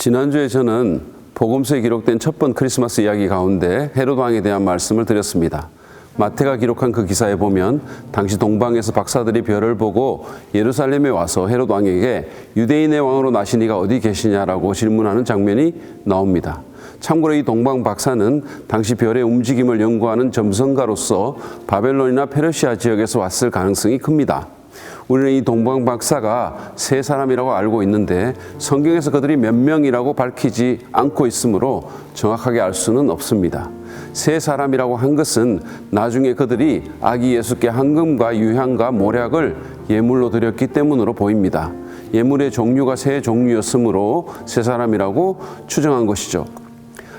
지난주에 저는 복음서에 기록된 첫 번 크리스마스 이야기 가운데 헤롯 왕에 대한 말씀을 드렸습니다. 마태가 기록한 그 기사에 보면 당시 동방에서 박사들이 별을 보고 예루살렘에 와서 헤롯 왕에게 유대인의 왕으로 나신 이가 어디 계시냐라고 질문하는 장면이 나옵니다. 참고로 이 동방 박사는 당시 별의 움직임을 연구하는 점성가로서 바벨론이나 페르시아 지역에서 왔을 가능성이 큽니다. 우리는 이 동방 박사가 세 사람이라고 알고 있는데 성경에서 그들이 몇 명이라고 밝히지 않고 있으므로 정확하게 알 수는 없습니다. 세 사람이라고 한 것은 나중에 그들이 아기 예수께 황금과 유향과 모략을 예물로 드렸기 때문으로 보입니다. 예물의 종류가 세 종류였으므로 세 사람이라고 추정한 것이죠.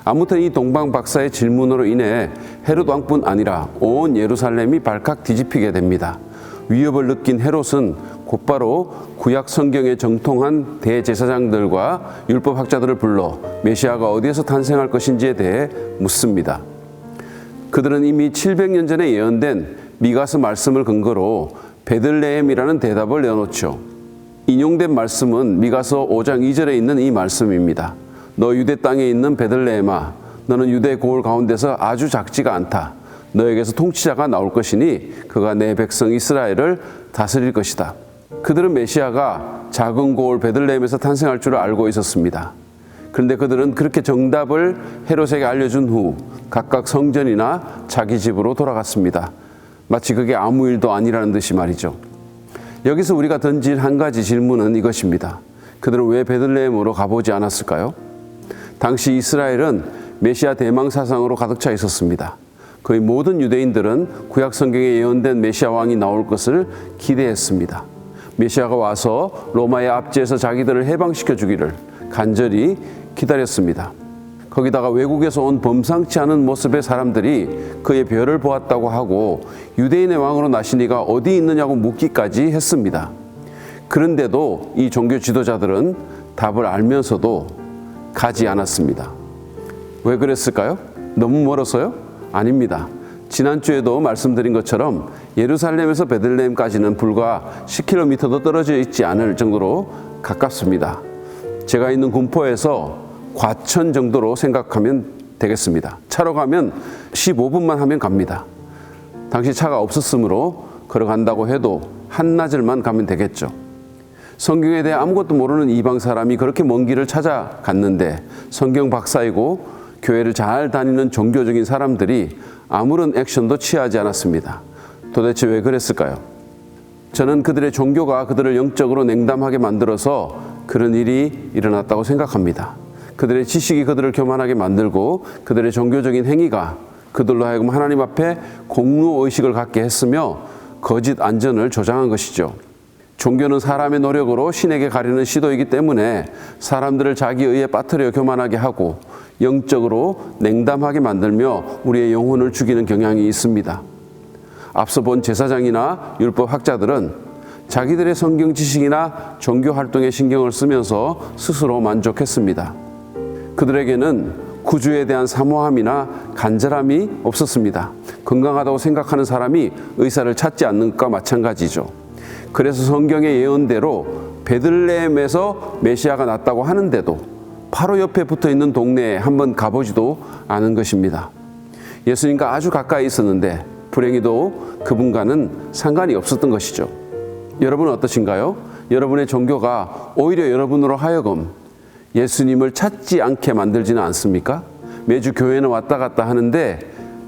아무튼 이 동방 박사의 질문으로 인해 헤롯 왕뿐 아니라 온 예루살렘이 발칵 뒤집히게 됩니다. 위협을 느낀 헤롯은 곧바로 구약 성경에 정통한 대제사장들과 율법학자들을 불러 메시아가 어디에서 탄생할 것인지에 대해 묻습니다. 그들은 이미 700년 전에 예언된 미가스 말씀을 근거로 베들레헴이라는 대답을 내놓죠. 인용된 말씀은 미가서 5장 2절에 있는 이 말씀입니다. 너 유대 땅에 있는 베들레헴아 너는 유대 고을 가운데서 아주 작지가 않다. 너에게서 통치자가 나올 것이니 그가 내 백성 이스라엘을 다스릴 것이다. 그들은 메시아가 작은 고을 베들레헴에서 탄생할 줄 알고 있었습니다. 그런데 그들은 그렇게 정답을 헤롯에게 알려준 후 각각 성전이나 자기 집으로 돌아갔습니다. 마치 그게 아무 일도 아니라는 듯이 말이죠. 여기서 우리가 던질 한 가지 질문은 이것입니다. 그들은 왜 베들레헴으로 가보지 않았을까요? 당시 이스라엘은 메시아 대망 사상으로 가득 차 있었습니다. 거의 모든 유대인들은 구약 성경에 예언된 메시아 왕이 나올 것을 기대했습니다. 메시아가 와서 로마의 압제에서 자기들을 해방시켜 주기를 간절히 기다렸습니다. 거기다가 외국에서 온 범상치 않은 모습의 사람들이 그의 별을 보았다고 하고 유대인의 왕으로 나신 이가 어디 있느냐고 묻기까지 했습니다. 그런데도 이 종교 지도자들은 답을 알면서도 가지 않았습니다. 왜 그랬을까요? 너무 멀어서요? 아닙니다. 지난주에도 말씀드린 것처럼 예루살렘에서 베들레헴까지는 불과 10km도 떨어져 있지 않을 정도로 가깝습니다. 제가 있는 군포에서 과천 정도로 생각하면 되겠습니다. 차로 가면 15분만 하면 갑니다. 당시 차가 없었으므로 걸어간다고 해도 한나절만 가면 되겠죠. 성경에 대해 아무것도 모르는 이방 사람이 그렇게 먼 길을 찾아갔는데 성경 박사이고 교회를 잘 다니는 종교적인 사람들이 아무런 액션도 취하지 않았습니다. 도대체 왜 그랬을까요? 저는 그들의 종교가 그들을 영적으로 냉담하게 만들어서 그런 일이 일어났다고 생각합니다. 그들의 지식이 그들을 교만하게 만들고 그들의 종교적인 행위가 그들로 하여금 하나님 앞에 공로 의식을 갖게 했으며 거짓 안전을 조장한 것이죠. 종교는 사람의 노력으로 신에게 가리는 시도이기 때문에 사람들을 자기 의에 빠뜨려 교만하게 하고 영적으로 냉담하게 만들며 우리의 영혼을 죽이는 경향이 있습니다. 앞서 본 제사장이나 율법 학자들은 자기들의 성경 지식이나 종교 활동에 신경을 쓰면서 스스로 만족했습니다. 그들에게는 구주에 대한 사모함이나 간절함이 없었습니다. 건강하다고 생각하는 사람이 의사를 찾지 않는 것과 마찬가지죠. 그래서 성경의 예언대로 베들레헴에서 메시아가 났다고 하는데도 바로 옆에 붙어 있는 동네에 한번 가보지도 않은 것입니다. 예수님과 아주 가까이 있었는데 불행히도 그분과는 상관이 없었던 것이죠. 여러분은 어떠신가요? 여러분의 종교가 오히려 여러분으로 하여금 예수님을 찾지 않게 만들지는 않습니까? 매주 교회는 왔다 갔다 하는데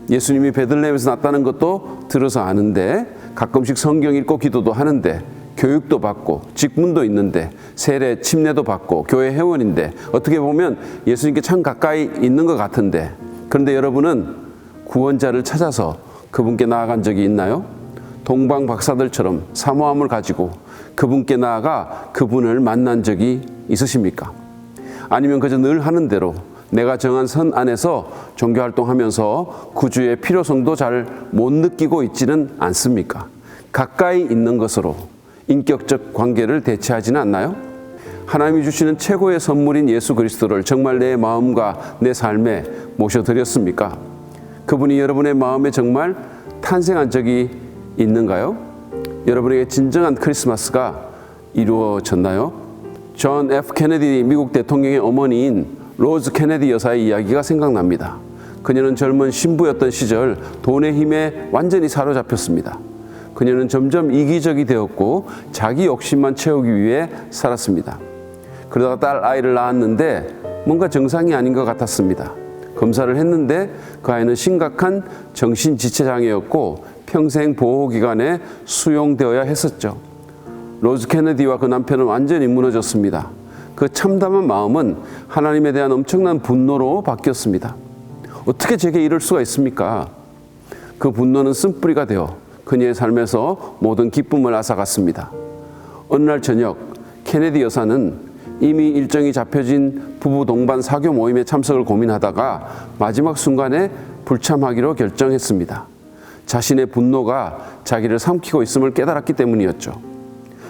예수님이 베들레헴에서 났다는 것도 들어서 아는데 가끔씩 성경 읽고 기도도 하는데 교육도 받고 직분도 있는데 세례 침례도 받고 교회 회원인데 어떻게 보면 예수님께 참 가까이 있는 것 같은데 그런데 여러분은 구원자를 찾아서 그분께 나아간 적이 있나요? 동방 박사들처럼 사모함을 가지고 그분께 나아가 그분을 만난 적이 있으십니까? 아니면 그저 늘 하는 대로 내가 정한 선 안에서 종교 활동하면서 구주의 필요성도 잘 못 느끼고 있지는 않습니까? 가까이 있는 것으로 인격적 관계를 대체하지는 않나요? 하나님이 주시는 최고의 선물인 예수 그리스도를 정말 내 마음과 내 삶에 모셔드렸습니까? 그분이 여러분의 마음에 정말 탄생한 적이 있는가요? 여러분에게 진정한 크리스마스가 이루어졌나요? 존 F 케네디 미국 대통령의 어머니인 로즈 케네디 여사의 이야기가 생각납니다. 그녀는 젊은 신부였던 시절 돈의 힘에 완전히 사로잡혔습니다. 그녀는 점점 이기적이 되었고 자기 욕심만 채우기 위해 살았습니다. 그러다가 딸 아이를 낳았는데 뭔가 정상이 아닌 것 같았습니다. 검사를 했는데 그 아이는 심각한 정신지체장애였고 평생 보호기관에 수용되어야 했었죠. 로즈 케네디와 그 남편은 완전히 무너졌습니다. 그 참담한 마음은 하나님에 대한 엄청난 분노로 바뀌었습니다. 어떻게 제게 이럴 수가 있습니까? 그 분노는 쓴뿌리가 되어 그녀의 삶에서 모든 기쁨을 앗아갔습니다. 어느 날 저녁 케네디 여사는 이미 일정이 잡혀진 부부 동반 사교 모임에 참석을 고민하다가 마지막 순간에 불참하기로 결정했습니다. 자신의 분노가 자기를 삼키고 있음을 깨달았기 때문이었죠.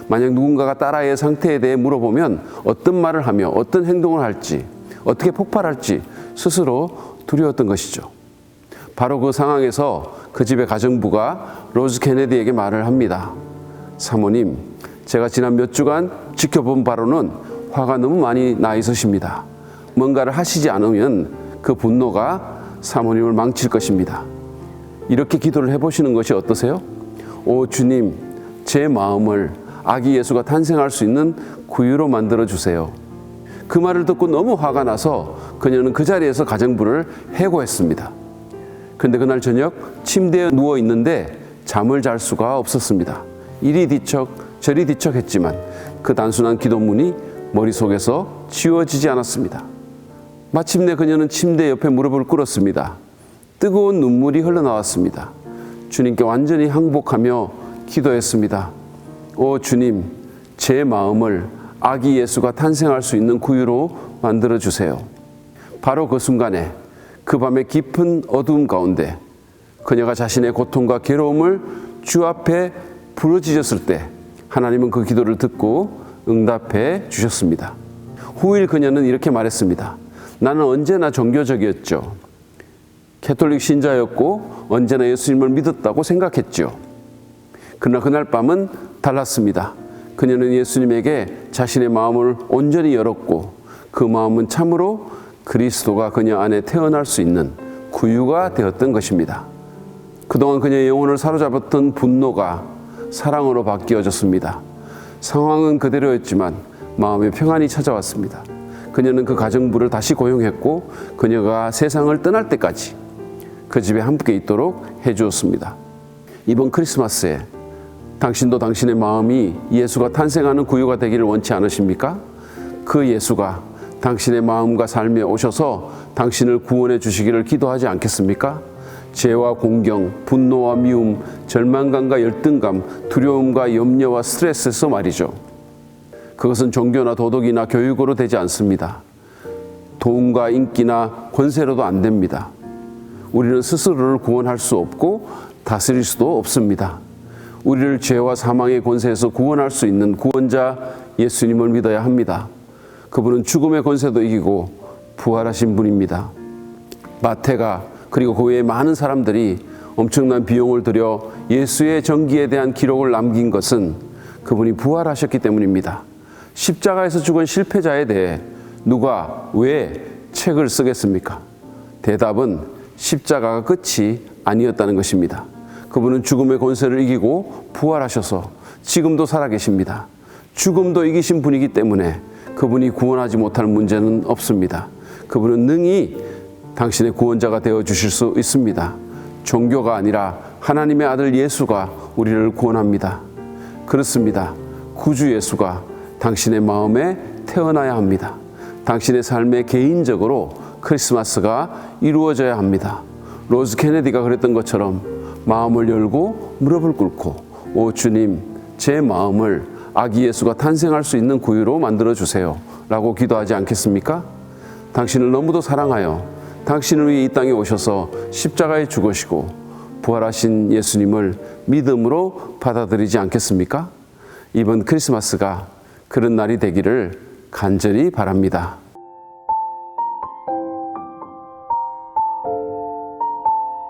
만약 누군가가 딸아이의 상태에 대해 물어보면 어떤 말을 하며 어떤 행동을 할지, 어떻게 폭발할지 스스로 두려웠던 것이죠. 바로 그 상황에서 그 집의 가정부가 로즈 케네디에게 말을 합니다. 사모님, 제가 지난 몇 주간 지켜본 바로는 화가 너무 많이 나 있으십니다. 뭔가를 하시지 않으면 그 분노가 사모님을 망칠 것입니다. 이렇게 기도를 해보시는 것이 어떠세요? 오 주님, 제 마음을 아기 예수가 탄생할 수 있는 구유로 만들어 주세요. 그 말을 듣고 너무 화가 나서 그녀는 그 자리에서 가정부를 해고했습니다. 그런데 그날 저녁 침대에 누워 있는데 잠을 잘 수가 없었습니다. 이리 뒤척 저리 뒤척 했지만 그 단순한 기도문이 머릿속에서 지워지지 않았습니다. 마침내 그녀는 침대 옆에 무릎을 꿇었습니다. 뜨거운 눈물이 흘러나왔습니다. 주님께 완전히 항복하며 기도했습니다. 오 주님, 제 마음을 아기 예수가 탄생할 수 있는 구유로 만들어 주세요. 바로 그 순간에 그 밤의 깊은 어두움 가운데 그녀가 자신의 고통과 괴로움을 주 앞에 부르짖었을 때 하나님은 그 기도를 듣고 응답해 주셨습니다. 후일 그녀는 이렇게 말했습니다. 나는 언제나 종교적이었죠. 캐톨릭 신자였고 언제나 예수님을 믿었다고 생각했죠. 그러나 그날 밤은 달랐습니다. 그녀는 예수님에게 자신의 마음을 온전히 열었고 그 마음은 참으로 그리스도가 그녀 안에 태어날 수 있는 구유가 되었던 것입니다. 그동안 그녀의 영혼을 사로잡았던 분노가 사랑으로 바뀌어졌습니다. 상황은 그대로였지만 마음의 평안이 찾아왔습니다. 그녀는 그 가정부를 다시 고용했고 그녀가 세상을 떠날 때까지 그 집에 함께 있도록 해주었습니다. 이번 크리스마스에 당신도 당신의 마음이 예수가 탄생하는 구유가 되기를 원치 않으십니까? 그 예수가 당신의 마음과 삶에 오셔서 당신을 구원해 주시기를 기도하지 않겠습니까? 죄와 공경, 분노와 미움, 절망감과 열등감, 두려움과 염려와 스트레스에서 말이죠. 그것은 종교나 도덕이나 교육으로 되지 않습니다. 돈과 인기나 권세로도 안 됩니다. 우리는 스스로를 구원할 수 없고 다스릴 수도 없습니다. 우리를 죄와 사망의 권세에서 구원할 수 있는 구원자 예수님을 믿어야 합니다. 그분은 죽음의 권세도 이기고 부활하신 분입니다. 마태가 그리고 그 외에 많은 사람들이 엄청난 비용을 들여 예수의 정기에 대한 기록을 남긴 것은 그분이 부활하셨기 때문입니다. 십자가에서 죽은 실패자에 대해 누가 왜 책을 쓰겠습니까? 대답은 십자가가 끝이 아니었다는 것입니다. 그분은 죽음의 권세를 이기고 부활하셔서 지금도 살아계십니다. 죽음도 이기신 분이기 때문에 그분이 구원하지 못할 문제는 없습니다. 그분은 능히 당신의 구원자가 되어 주실 수 있습니다. 종교가 아니라 하나님의 아들 예수가 우리를 구원합니다. 그렇습니다. 구주 예수가 당신의 마음에 태어나야 합니다. 당신의 삶에 개인적으로 크리스마스가 이루어져야 합니다. 로즈 케네디가 그랬던 것처럼 마음을 열고 무릎을 꿇고 오 주님 제 마음을 아기 예수가 탄생할 수 있는 구유로 만들어 주세요. 라고 기도하지 않겠습니까? 당신을 너무도 사랑하여 당신을 위해 이 땅에 오셔서 십자가에 죽으시고 부활하신 예수님을 믿음으로 받아들이지 않겠습니까? 이번 크리스마스가 그런 날이 되기를 간절히 바랍니다.